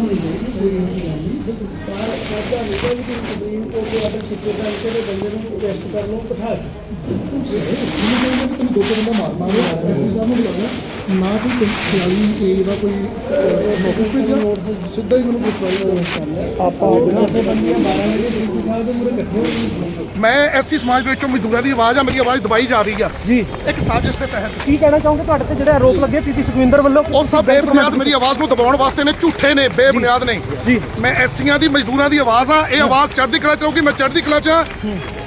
Thank you. ਨਾ ਕੋਈ ਖਿਆਲੀ ਏ ਦਾ ਕੋਈ ਮੌਕੂ ਭੇਜਿਆ ਸਿੱਧਾ ਹੀ ਮੈਨੂੰ ਪੁੱਛਵਾਈ ਆਪਾਂ ਉੱਥੇ ਬੰਦੀਆਂ 12 ਵਜੇ ਡਿਊਟੀ ਸਾਹਿਬ ਦੇ ਮੂਰੇ ਇਕੱਠੇ ਹੋਏ ਮੈਂ ਐਸੀ ਸਮਾਜ ਦੇ ਵਿੱਚੋਂ ਮਜ਼ਦੂਰਾਂ ਦੀ ਆਵਾਜ਼ ਆ ਮੇਰੀ ਆਵਾਜ਼ ਦਬਾਈ ਜਾ ਰਹੀ ਆ। ਜੀ। ਇੱਕ ਸਾਜ਼ਿਸ਼ ਦੇ ਤਹਿਤ। ਕੀ ਕਹਿਣਾ ਚਾਹੋਗੇ ਤੁਹਾਡੇ ਤੇ ਜਿਹੜੇ ਆਰੋਪ ਲੱਗੇ ਪੀਪੀ ਸੁਖਵਿੰਦਰ ਵੱਲੋਂ? ਉਹ ਸਭ ਬੇਬੁਨਿਆਦ ਮੇਰੀ ਆਵਾਜ਼ ਨੂੰ ਦਬਾਉਣ ਵਾਸਤੇ ਨੇ ਝੂਠੇ ਨੇ ਬੇਬੁਨਿਆਦ ਨੇ। ਜੀ। ਮੈਂ ਐਸੀਆਂ ਦੀ ਮਜ਼ਦੂਰਾਂ ਦੀ ਆਵਾਜ਼ ਆ ਇਹ ਆਵਾਜ਼ ਚੜ੍ਹਦੀ ਕਲਾ ਚ ਰਹੂਗੀ ਮੈਂ ਚੜ੍ਹਦੀ ਕਲਾ ਚ ਆ।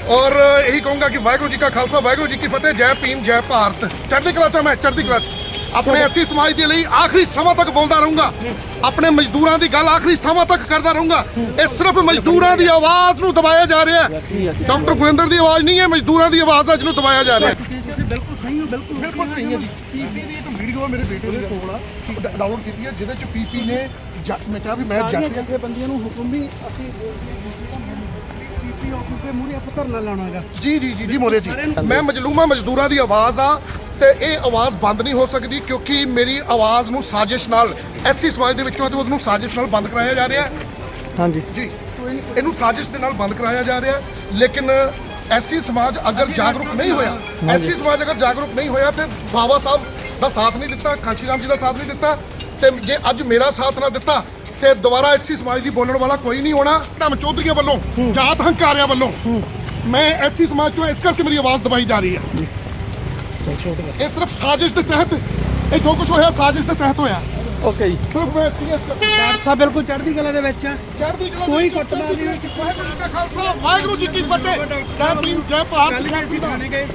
ਔਰ ਇਹੀ ਕਹੂੰਗਾ ਕਿ ਵਾਹਿਗੁਰੂ ਜੀ ਕਾ ਖਾਲਸਾ ਵਾਹਿਗੁਰੂ ਜੀ ਕੀ ਫਤਿਹ ਜੈ ਭੀਮ ਜੈ ਭਾਰਤ। ਚੜ੍ਹਦੀ ਕਲਾ ਚ ਮੈਂ ਚੜ੍ਹਦੀ ਕਲਾ ਚ। ਆਪਣੇ ਐਸੀ ਸਮਾਜ ਦੇ ਲਈ ਆਖਰੀ ਸਮਾਂ ਤੱਕ ਬੋਲਦਾ ਰਹੂੰਗਾ। ਆਪਣੇ ਮਜ਼ਦੂਰਾਂ ਦੀ ਗੱਲ ਆਖਰੀ ਸਮਾਂ ਤੱਕ ਕਰਦਾ ਰਹੂੰਗਾ। ਇਹ ਸਿਰਫ ਮਜ਼ਦੂਰਾਂ ਦੀ ਆਵਾਜ਼ ਨੂੰ ਦਬਾਇਆ ਜਾ ਰਿਹਾ ਹੈ। ਡਾਕਟਰ ਗੁਰਿੰਦਰ ਦੀ ਆਵਾਜ਼ ਨਹੀਂ ਹੈ ਮਜ਼ਦੂਰਾਂ ਦੀ ਆਵਾਜ਼ ਆ ਜਿਹਨੂੰ ਦਬਾਇਆ ਜਾ ਰਿਹਾ ਹੈ। ਤੁਸੀਂ ਬਿਲਕੁਲ ਸਹੀ ਹੋ ਬਿਲਕੁਲ ਬਿਲਕੁਲ ਸਹੀ ਹੈ ਜੀ। ਪੀਪੀ ਦੀ ਇੱਕ ਵੀਡੀਓ ਮੇਰੇ ਬੇਟੇ ਦੇ ਕੋਲ ਆ। ਡਾਊਨਲੋਡ ਕੀਤੀ ਹੈ ਜਿਹਦੇ ਚ ਪੀਪੀ ਨੇ ਜੱਟ ਮੈਂ ਕਿਹਾ ਵੀ ਮੈਂ ਜੱਟ ਜਥੇਬੰਦੀਆਂ ਨੂੰ ਹੁਕਮ ਵੀ ਅਸੀਂ ਸੀਪੀ ਆਫਿਸ ਦੇ ਮੂਹਰੇ ਆਪਾਂ ਧਰਨਾ ਲਾਉਣਾਗਾ ਜੀ ਜੀ ਜੀ ਜੀ ਮੋਰੇ ਜੀ। ਮੈਂ ਮਜਲੂਮਾ ਮਜ਼ਦੂਰਾਂ ਦੀ ਆਵਾਜ਼ ਆ ਤੇ ਇਹ ਆਵਾਜ਼ ਬੰਦ ਨਹੀਂ ਹੋ ਸਕਦੀ ਕਿਉਂਕਿ ਮੇਰੀ ਆਵਾਜ਼ ਨੂੰ ਸਾਜ਼ਿਸ਼ ਨਾਲ ਐਸੀ ਸਮਾਜ ਦੇ ਵਿੱਚੋਂ ਤੇ ਉਹਨੂੰ ਸਾਜ਼ਿਸ਼ ਨਾਲ ਬੰਦ ਕਰਾਇਆ ਜਾ ਰਿਹਾ ਹੈ। ਹਾਂਜੀ। ਜੀ। ਇਹਨੂੰ ਸਾਜ਼ਿਸ਼ ਦੇ ਨਾਲ ਬੰਦ ਕਰਾਇਆ ਜਾ ਰਿਹਾ। ਲੇਕਿਨ ਐਸੀ ਸਮਾਜ ਅਗਰ ਜਾਗਰੂਕ ਨਹੀਂ ਹੋਇਆ ਐਸੀ ਸਮਾਜ ਅਗਰ ਜਾਗਰੂਕ ਨਹੀਂ ਹੋਇਆ ਤੇ ਬਾਬਾ ਸਾਹਿਬ ਦਾ ਸਾਥ ਨਹੀਂ ਦਿੱਤਾ ਕਾਂਸ਼ੀ ਰਾਮ ਜੀ ਦਾ ਸਾਥ ਨਹੀਂ ਦਿੱਤਾ ਤੇ ਜੇ ਅੱਜ ਮੇਰਾ ਸਾਥ ਨਾ ਦਿੱਤਾ ਤੇ ਦੁਬਾਰਾ ਐਸੀ ਸਮਾਜ ਦੀ ਬੋਲਣ ਵਾਲਾ ਕੋਈ ਨਹੀਂ ਹੋਣਾ। ਧਰਮ ਚੌਧਰੀਆਂ ਵੱਲੋਂ ਜਾਤ ਹੰਕਾਰਿਆਂ ਵੱਲੋਂ ਮੈਂ ਐਸੀ ਸਮਾਜ ਚੋਂ ਇਸ ਕਰਕੇ ਮੇਰੀ ਆਵਾਜ਼ ਦਬਾਈ ਜਾ ਰਹੀ ਹੈ। ਇਹ ਸਿਰਫ ਸਾਜ਼ਿਸ਼ ਦੇ ਤਹਿਤ ਇਹ ਜੋ ਕੁਝ ਹੋਇਆ ਸਾਜ਼ਿਸ਼ ਦੇ ਤਹਿਤ ਹੋਇਆ। ਓਕੇ ਜੀ। ਸਿਰਫ ਮੈਂ ਸੀਐਸ ਡਾਕਟਰ ਸਾਹਿਬ ਬਿਲਕੁਲ ਚੜ੍ਹਦੀ ਕਲਾ ਦੇ ਵਿੱਚ ਆ। ਚੜ੍ਹਦੀ ਕਲਾ ਕੋਈ ਕੁੱਟਮਾਰ ਨਹੀਂ। ਵਾਹਿਗੁਰੂ ਜੀ ਕਾ ਖਾਲਸਾ ਵਾਹਿਗੁਰੂ ਜੀ ਕੀ ਫਤਿਹ। ਜੈ ਭੀਮ ਜੈ ਭਾਰਤ ਅਸੀਂ ਸੰਵਿਧਾਨ। ਥਾਣੇ ਗਏ